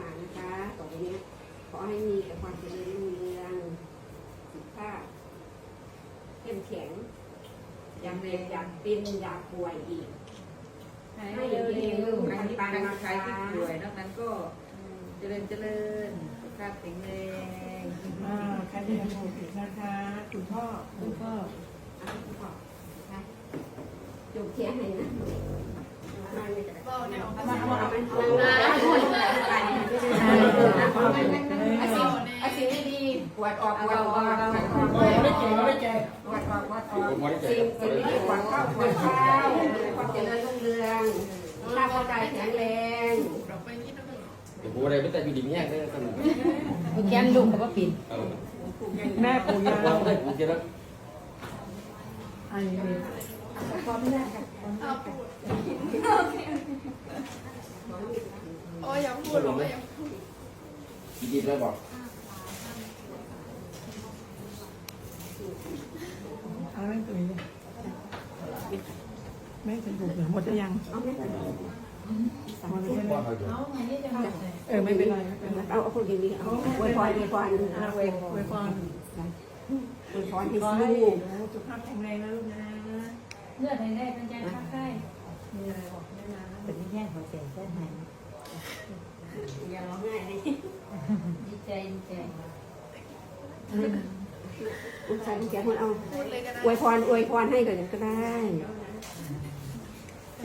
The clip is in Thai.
มานะคะต่อไปนี้ขอให้มีแต่ความเจริญรุ่งเรืองสุขภาพเข้มแข็งอยากเรียนอยากเป็นอยากป่วยอีก ให้เร็วๆลูกอันนี้ใครใครที่ป่วยนอกนั้นก็เจริญเจริญสุขภาพแข็งแรงอ่าใครที่ยังโมผิดนะคะคุณพ่อคุณพ่อเอาไปก่อนนะคะจบเทียนให้นะมาเลยจ้ะบอกแนวเอาภามาษาเอามาเอามาเอามา วดออกปวดออกปวดออกปวดออกไม่เก่งไม่เก่งปวดออกปวดออกสิ่งสิ่งที่ปวดเข้าปวดเข้าความเจริญรุ่งเรืองร่างกายแข็งแรงเราไปนี่นั่นหรอเดี๋ยวผมอะไรไม่แต่อยู่ดีแยกได้กันแกนลูกเขาก็ปิดเออแม่ปู่ย่าเราไม่ได้ผมจะรักอันนี้เป็นพร้อมแล้วค่ะเอาพูดโอ้ยยังพูดหรอยังพูดดีๆแล้วบอก เอาแม่ตุ๋ยเลยแม่ตุ๋ยบุกเหลือหมดหรือยังเอาไม่เป็นไรหมดแล้วใช่ไหมว่าเขาอยู่เออไม่เป็นไรไม่เป็นไรเอาเอาคนดีๆเอาอวยพรอวยพรอ่าเวฟเวฟอนอวยพรให้ขอให้ลูกสุขภาพแข็งแรงนะลูกนะเลือดในได้เป็นใจข้างใกล้มีอะไรบอกแม่นะเป็นแค่หัวใจแค่ไหนอย่าร้องไห้เลยดีใจดีใจ อุตส่าห์เป็นเสีคนเอาอวยพรอวยพรให้ก่อนก็ได้เ